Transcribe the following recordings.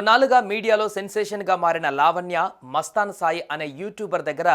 కొన్నాళ్ళుగా మీడియాలో సెన్సేషన్గా మారిన లావణ్య మస్తాన్ సాయి అనే యూట్యూబర్ దగ్గర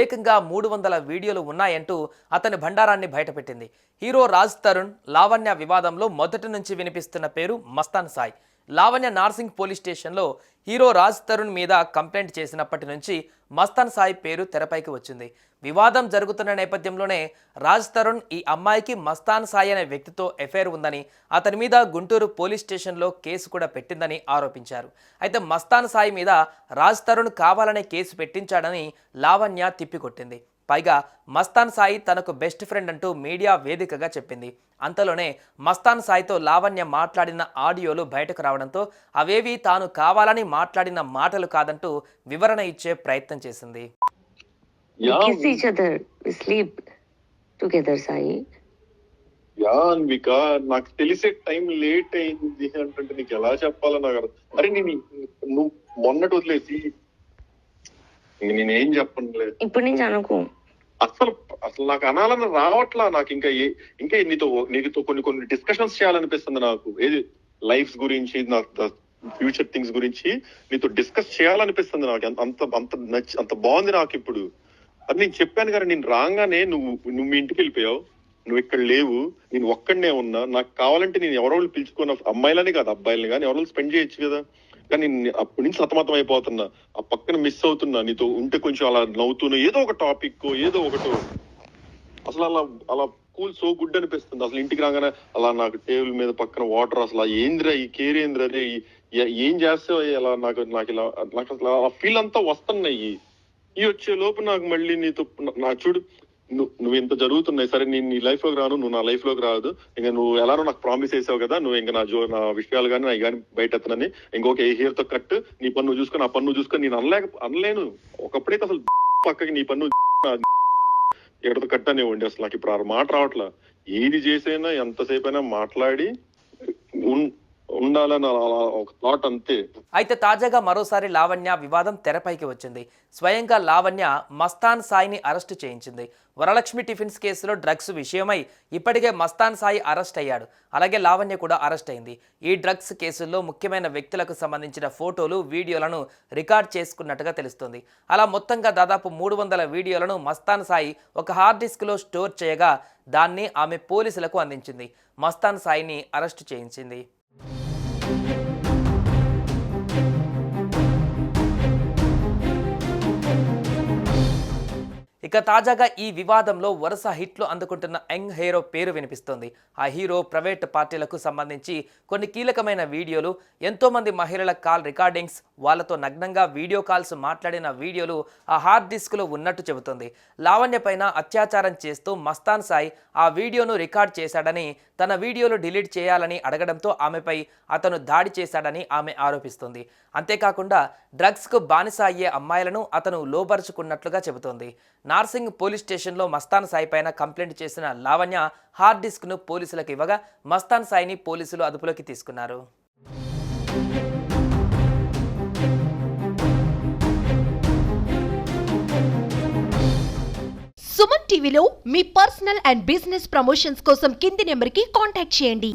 ఏకంగా మూడు వందల వీడియోలు ఉన్నాయంటూ అతని భండారాన్ని బయటపెట్టింది. హీరో రాజ్ తరుణ్ లావణ్య వివాదంలో మొదటి నుంచి వినిపిస్తున్న పేరు మస్తాన్ సాయి. లావణ్య నార్సింగ్ పోలీస్ స్టేషన్లో హీరో రాజ్ తరుణ్ మీద కంప్లైంట్ చేసినప్పటి నుంచి మస్తాన్ సాయి పేరు తెరపైకి వచ్చింది. వివాదం జరుగుతున్న నేపథ్యంలోనే రాజ్ తరుణ్ ఈ అమ్మాయికి మస్తాన్ సాయి అనే వ్యక్తితో ఎఫైర్ ఉందని అతని మీద గుంటూరు పోలీస్ స్టేషన్లో కేసు కూడా పెట్టిందని ఆరోపించారు. అయితే మస్తాన్ సాయి మీద రాజ్ తరుణ్ కావాలనే కేసు పెట్టించాడని లావణ్య తిప్పికొట్టింది. పైగా మస్తాన్ సాయి తనకు బెస్ట్ ఫ్రెండ్ అంటూ మీడియా వేదికగా చెప్పింది. అంతలోనే మస్తాన్ సాయితో లావణ్య మాట్లాడిన ఆడియోలు బయటకు రావడంతో అవేవి తాను కావాలని మాట్లాడిన మాటలు కాదంటూ వివరణ ఇచ్చే ప్రయత్నం చేసింది. అన్విక నాకు తెలిసే టైం లేట్ అయింది అంటే నీకు ఎలా చెప్పాలో నాకు అరే నేను నువ్వు మొన్నటి వదిలేసి నేనేం చెప్పనులే. ఇప్పుడు నుంచి అనుకో. అసలు అసలు నాకు అనాలని రావట్లా నాకు ఇంకా ఏ- ఇంకా నీతో నీతో కొన్ని కొన్ని డిస్కషన్స్ చేయాలనిపిస్తుంది నాకు. ఏది? లైఫ్ గురించి నాకు ఫ్యూచర్ థింగ్స్ గురించి నీతో డిస్కస్ చేయాలనిపిస్తుంది నాకు. అంత- అంత నచ్చి అంత బాగుంది నాకు ఇప్పుడు. అది నేను చెప్పాను కదా నేను రాగానే నువ్వు నువ్వు మీ ఇంటికి వెళ్ళిపోయావు. నువ్వు ఇక్కడ లేవు. నేను ఒక్కడనే ఉన్నా. నాకు కావాలంటే నేను ఎవరో పిలుచుకున్న అమ్మాయిలని కాదు అబ్బాయిలని కానీ ఎవరో స్పెండ్ చేయొచ్చు కదా. కానీ అప్పటి నుంచి సతమతం అయిపోతున్నా ఆ పక్కన మిస్ అవుతున్నా. నీతో ఉంటే కొంచెం అలా నవ్వుతున్నా. ఏదో ఒక టాపిక్ ఏదో ఒకటో. అసలు అలా అలా కూల్ సో గుడ్ అనిపిస్తుంది. అసలు ఇంటికి రాగానే అలా నాకు టేబుల్ మీద పక్కన వాటర్ అసలు ఏందిరా ఏంద్రా ఈ కేర్ ఏంద్రా అదే ఈ- ఏం చేస్తావు ఇలా నాకు నాకు ఇలా నాకు అసలు ఆ ఫీల్ అంతా వస్తున్నాయి. ఈ వచ్చే లోపు నాకు మళ్ళీ నీతో నా చూడు నువ్వు నువ్వు ఇంత జరుగుతున్నాయి. సరే నేను నీ లైఫ్లోకి రాను నువ్వు నా లైఫ్లోకి రాదు. ఇంకా నువ్వు ఎలానో నాకు ప్రామిస్ చేసావు కదా నువ్వు ఇంకా నా జో నా విషయాలు కానీ నా కానీ బయట ఎత్తనని ఇంకొక ఏ హెయిర్తో కట్. నీ పన్ను చూసుకొని ఆ పన్ను చూసుకొని నేను అనలేక అనలేను. ఒకప్పుడైతే అసలు పక్కకి నీ పన్ను ఎక్కడతో కట్ అనేవ్వండి అసలు నాకు ఇప్పుడు ఆ మాట రావట్లా. ఏది చేసైనా ఎంతసేపు అయినా మాట్లాడి ఉన్- ఉండాలని ఒక థాట్ అంతే. అయితే తాజాగా మరోసారి లావణ్య వివాదం తెరపైకి వచ్చింది. స్వయంగా లావణ్య మస్తాన్ సాయిని అరెస్టు చేయించింది. వరలక్ష్మి టిఫిన్స్ కేసులో డ్రగ్స్ విషయమై ఇప్పటికే మస్తాన్ సాయి అరెస్ట్ అయ్యాడు. అలాగే లావణ్య కూడా అరెస్ట్ అయింది. ఈ డ్రగ్స్ కేసుల్లో ముఖ్యమైన వ్యక్తులకు సంబంధించిన ఫోటోలు వీడియోలను రికార్డ్ చేసుకున్నట్టుగా తెలుస్తుంది. అలా మొత్తంగా దాదాపు మూడు వందల వీడియోలను మస్తాన్ సాయి ఒక హార్డ్ డిస్క్లో స్టోర్ చేయగా దాన్ని ఆమె పోలీసులకు అందించింది. మస్తాన్ సాయిని అరెస్టు చేయించింది. thank you. ఇక తాజాగా ఈ వివాదంలో వరుస హిట్లు అందుకుంటున్న యంగ్ హీరో పేరు వినిపిస్తోంది. ఆ హీరో ప్రైవేట్ పార్టీలకు సంబంధించి కొన్ని కీలకమైన వీడియోలు ఎంతోమంది మహిళల కాల్ రికార్డింగ్స్ వాళ్ళతో నగ్నంగా వీడియో కాల్స్ మాట్లాడిన వీడియోలు ఆ హార్డ్ డిస్క్లో ఉన్నట్టు చెబుతుంది. లావణ్య పైన అత్యాచారం చేస్తూ మస్తాన్ సాయి ఆ వీడియోను రికార్డ్ చేశాడని తన వీడియోలు డిలీట్ చేయాలని అడగడంతో ఆమెపై అతను దాడి చేశాడని ఆమె ఆరోపిస్తుంది. అంతేకాకుండా డ్రగ్స్కు బానిస అయ్యే అమ్మాయిలను అతను లోపరుచుకున్నట్లుగా చెబుతోంది. నార్సింగ్ పోలీస్ స్టేషన్లో మస్తాన్ సాయి పైన కంప్లైంట్ చేసిన లావణ్య హార్డ్ డిస్క్ను పోలీసులకు ఇవ్వగా మస్తాన్ సాయిని పోలీసులు అదుపులోకి తీసుకున్నారు. సుమన్ టీవీలో మీ పర్సనల్ అండ్ బిజినెస్ ప్రమోషన్స్ కోసం కింది నెంబర్కి కాంటాక్ట్ చేయండి.